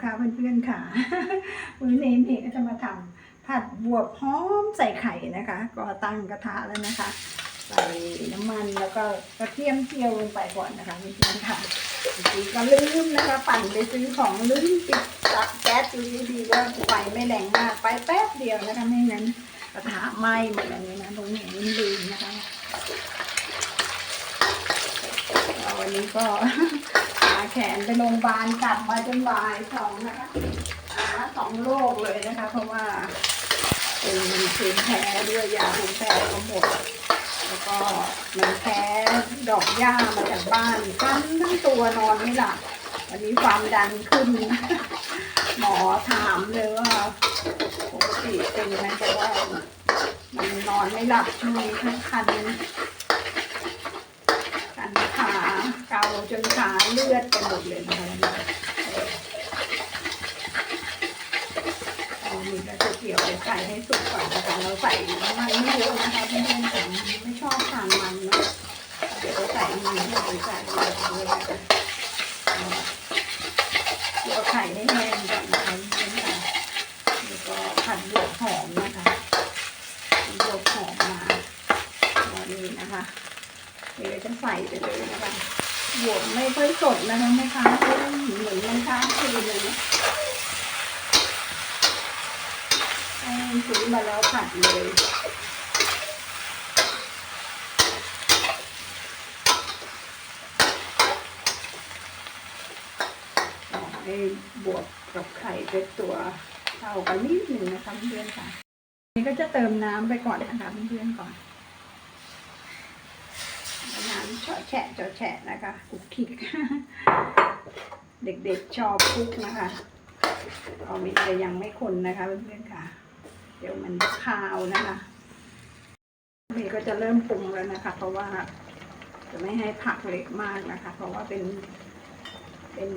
ค่ะเพื่อนๆค่ะมื้อนี้เมย์ก็จะมาทำผัดบวบหอมใส่ไข่นะคะ ก็ตั้งกระทะแล้วนะคะ ใส่น้ำมันแล้วก็กระเทียมเจียวลงไปก่อนนะคะเพื่อนๆค่ะบางทีก็ลืมนะคะปั่นไปซื้อของลืมปิดตับแก๊สดูดีๆว่าไฟไม่แรงมากไปแป๊บเดียวนะคะไม่งั้นกระทะไหม้หมดเลยนะตรงนี้ลืมนะคะ วันนี้ก็หาแขนไปโรงพยาบาลกลับมาจนบ่ายสองนะคะสองโรคเลยนะคะ เพราะว่าเป็นภูมิแพ้ด้วยยาภูมิแพ้ก็หมด แล้วก็มันแพ้ดอกหญ้ามาจากบ้านกันทั้งตัวนอนไม่หลับวันนี้ความดันขึ้น หมอถามเลยว่าปกติเป็นไหมแต่ว่ามันนอนไม่หลับช่วงนี้ทั้งคัน เกาจนขาเลือดไปหมดเลยนะคะเอามีกระเทียมไปใส่ให้สุกก่อนนะคะเราใส่น้ำมันไม่เยอะนะคะเพื่อนๆผมไม่ชอบทานมันนะเดี๋ยวเราใส่มันให้ไปใส่เยอะเลยเดี๋ยวไข่ให้แห้งก่อนนะคะเพื่อนๆแล้วก็ผัดบวกหอมนะคะบวกหอมมาตอนนี้นะคะ เดี๋ยวจะใส่ไปเลยนะคะบวกไม่ค่อยสดนะคะแม่ค้าเพราะเหมือนมันค้าคืนเลยนะให้ซื้อมาแล้วผัดเลยขอให้บวกกับไข่เป็นตัวเข้ากันนิดหนึ่งนะคะเพื่อนๆค่ะ นี่ก็จะเติมน้ำไปก่อนนะคะเพื่อนๆก่อน เฉาะแฉะเฉาะแฉะนะคะคุกคิก เด็กๆชอบคุกนะคะก็มีแต่ยังไม่คนนะคะเพื่อนๆค่ะ เดี๋ยวมันคาวนะคะนี่ก็จะเริ่มปรุงแล้วนะคะ เพราะว่าจะไม่ให้ผักเล็กมากนะคะ เพราะว่าเป็น เป็น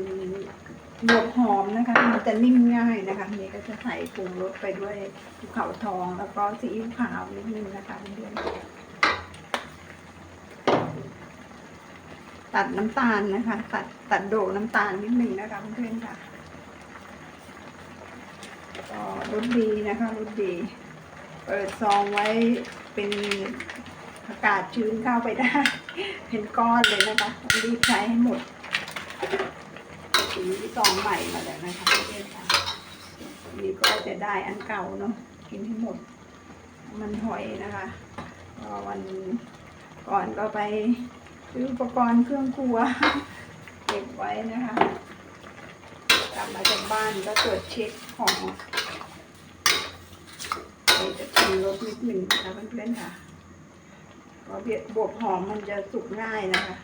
บวบหอมนะคะ มันจะนิ่มง่ายนะคะนี่ก็จะใส่ปรุงรสไปด้วยภูเขาทองแล้วก็ซีอิ๊วขาวนิดนึงนะคะเพื่อนๆ ตัดน้ำตาลนะคะ ตัดตัดโดน้ำตาลนิดหนึ่งนะคะเพื่อนๆค่ะก็รสดีนะคะรสดี เปิดซองไว้เป็นอากาศชื้นเข้าไปได้ เป็นก้อนเลยนะคะรีบใช้ให้หมดสีซองใหม่มาแล้วนะคะเพื่อนๆค่ะนี่ก็จะได้อันเก่าเนาะกินให้หมด มันหอยนะคะก็วันก่อนก็ไป ซื้ออุปกรณ์เครื่องครัว เก็บไว้นะคะ กลับมาจากบ้านก็ตรวจเช็คของเดี๋ยวจะชิมรสนิดหนึ่งนะคะเพื่อนๆค่ะเพราะเบียดบวบหอมมันจะสุกง่ายนะคะ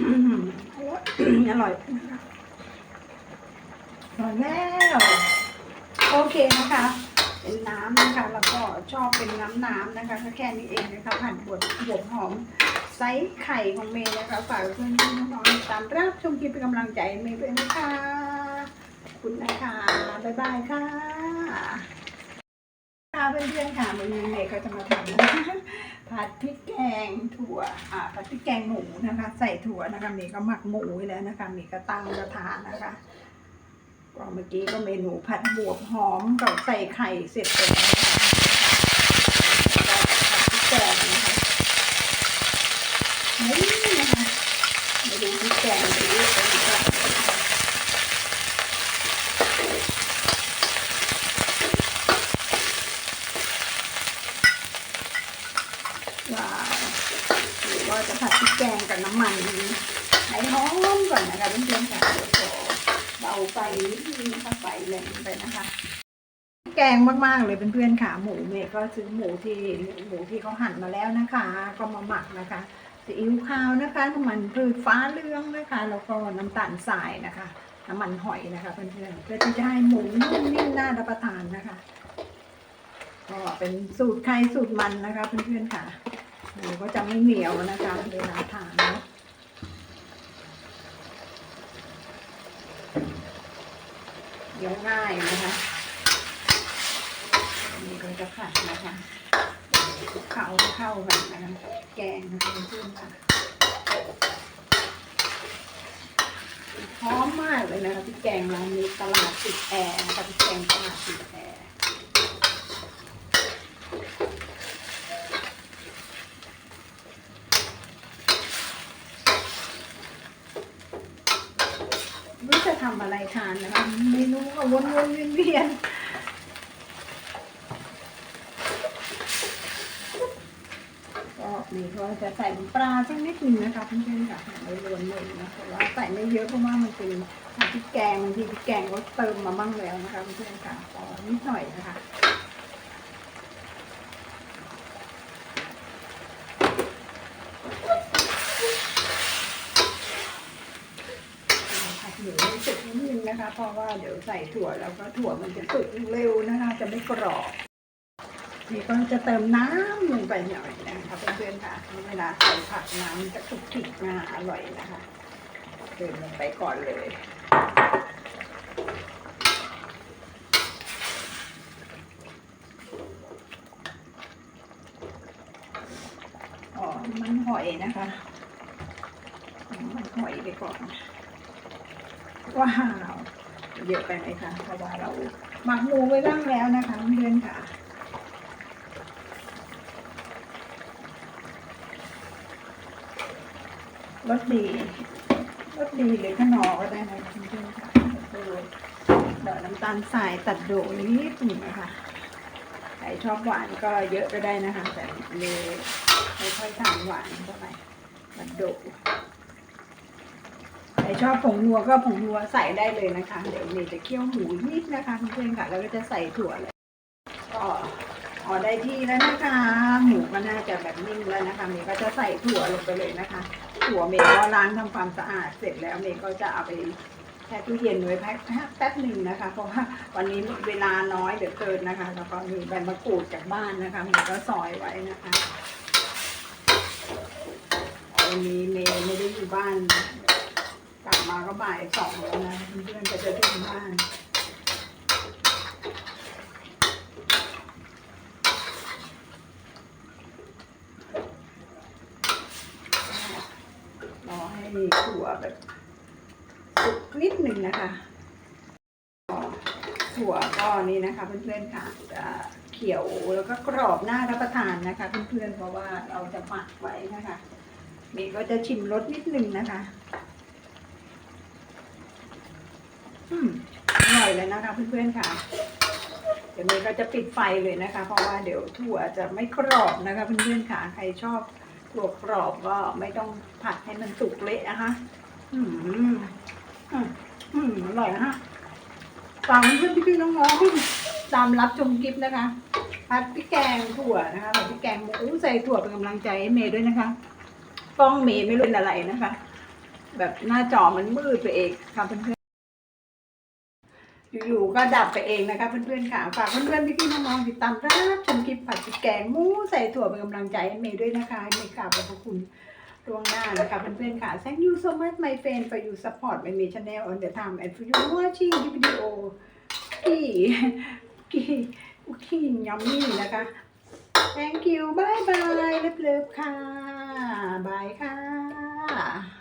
อืมอร่อยอร่อยนะคะ อร่อยแล้วโอเคนะคะ เป็นน้ำนะคะ แล้วก็ชอบเป็นน้ำน้ำๆนะคะก็แค่นี้เองนะคะผัดบวบบวบหอมไซส์ไข่ของเมย์นะคะฝากเพื่อนพี่น้องๆตามรับชมคลิปเป็นกำลังใจเมย์ด้วยนะคะขอบคุณนะคะบ๊ายบายค่ะค่ะเพื่อนๆค่ะวันนี้เมย์ก็จะมาทำนะคะผัดพริกแกงถั่วอ่าผัดพริกแกงหมูนะคะ ใส่ถั่วนะคะเมีก็หมักหมูไว้แล้วนะคะเมีก็ตั้งกระทะนะคะ ก็เมื่อกี้ก็เมนูผัดบวบหอมกับใส่ไข่เสร็จไปแล้วนะคะแล้วก็ผัดพริกแกงนะคะนี่นะคะมาดูพริกแกงไปเรื่อยๆดีกว่าว้าวหรือว่าจะผัดพริกแกงกับน้ำมันให้หอมก่อนนะคะเพื่อนๆค่ะเดี๋ยวขอเบาไฟ นิดนึงนะคะไฟแรงไปนะคะ แกงมากๆเลยเพื่อนๆค่ะหมูเมย์ก็ซื้อหมูที่หมูที่เขาหั่นมาแล้วนะคะ ก็มาหมักนะคะซีอิ๊วขาวนะคะน้ำมันพืชฟ้าเหลืองนะคะแล้วก็น้ำตาลทรายนะคะน้ำมันหอยนะคะเพื่อนๆเพื่อที่จะให้หมูนุ่มนิ่มน่ารับประทานนะคะก็เป็นสูตรใครสูตรมันนะคะเพื่อนๆค่ะหมูก็จะไม่เหนียวนะคะเวลาทานเนาะเดี๋ ยวง่ายนะคะนี่ก็จะผัดนะคะเข้าเข้ากันนะคะแกงนะคะเพื่อนค่ะหอมมากเลยนะคะพี่แกงร้านนี้ตลาดติดแอร์นะคะพี่แกงตลาดติดแอร์ไม่รู้จะทำอะไรทานนะคะเมนูก็วนๆเวียนๆก็มีก็จะใส่ปลาสักนิดนึงนะคะเพื่อนๆค่ะไม่รวนเลยนะแต่ว่าใส่ไม่เยอะเพราะว่ามันเป็นพริกแกงบางทีพริกแกงก็เติมมาบ้างแล้วนะคะเพื่อนๆค่ะขอนิดหน่อยนะคะผัดหมูให้สุก นะคะ เพราะว่าเดี๋ยวใส่ถั่วแล้วก็ถั่วมันจะสุกเร็วนะคะ จะไม่กรอบนี่ก็จะเติมน้ำลงไปหน่อยนะคะเพื่อนๆค่ะเวลาใส่ผักน้ำจะคลุกคลิกมาอร่อยนะคะเติมลงไปก่อนเลยอ๋อมันหอยนะคะมันหอยไปก่อนว้าว เยอะไปไหมคะเพราะว่าเราหมักหมูไว้บ้างแล้วนะคะเพื่อนค่ะ รสดี รสดีหรือขนอก็ได้นะคุณผู้ชมค่ะเดี๋ยวน้ำตาลทรายตัดโดนิดหนึ่งนะคะใครชอบหวานก็เยอะก็ได้นะคะ แต่เมย์ไม่ค่อยทานหวานเท่าไหร่มันโด ครชอบผงนัวก็ผงนัวใส่ได้เลยนะคะ เดี๋ยวเมย์จะเคี่ยวหมูนิดนะคะเพื่อนๆค่ะ แล้วก็จะใส่ถั่วเลยก็พอได้ที่แล้วนะคะ หมูก็น่าจะแบบนิ่มแล้วนะคะเมย์ก็จะใส่ถั่วลงไปเลยนะคะ ถั่วเมย์ก็ล้างทำความสะอาดเสร็จแล้วเมย์ก็จะเอาไปแช่ตู้เย็นไว้แป๊บแป๊บหนึ่งนะคะ เพราะว่าวันนี้เวลาน้อยเดี๋ยวเกินนะคะ แล้วก็มีใบมะกรูดจากบ้านนะคะเมย์ก็ซอยไว้นะคะวันนี้เมย์ไม่ได้อยู่บ้าน มาก็บ่ายสองแล้วนะเพื่อนๆจะจะถึงบ้านรอให้ถั่วแบบสุกนิดหนึ่งนะคะ ถั่วก็นี่นะคะเพื่อนๆค่ะจะเขียวแล้วก็กรอบน่ารับประทานนะคะเพื่อนๆเพราะว่าเราจะหมักไว้นะคะเมย์ก็จะชิมรสนิดหนึ่งนะคะ อืมอร่อยเลยนะคะเพื่อนๆค่ะ เดี๋ยวเมย์ก็จะปิดไฟเลยนะคะ เพราะว่าเดี๋ยวถั่วจะไม่กรอบนะคะเพื่อนๆค่ะ ใครชอบถั่วกรอบก็ไม่ต้องผัดให้มันสุกเละนะคะ อืมอืมอืมอร่อยนะฮะฝากเพื่อนๆพี่ๆน้องๆตามรับชมคลิปนะคะผัดพริกแกงถั่วนะคะผัดพริกแกงหมูใส่ถั่วเป็นกำลังใจให้เมย์ด้วยนะคะกล้องเมย์ไม่รู้เป็นอะไรนะคะ แบบหน้าจอมันมืดไปเองค่ะเพื่อนๆ อยู่ๆก็ดับไปเองนะคะเพื่อนๆค่ะ ฝากเพื่อนๆพี่ๆน้องๆติดตามรับชมคลิปผัดพริกแกงหมูใส่ถั่วเป็นกำลังใจให้เมย์ด้วยนะคะให้เมย์กราบขอบพระคุณล่วงหน้านะคะเพื่อนๆค่ะ thank you so much my friend for you support my me channel on the time and for you watching the video ที่ที่ที่ยัมมี่นะคะ thank you bye bye เลิฟๆค่ะ บายค่ะ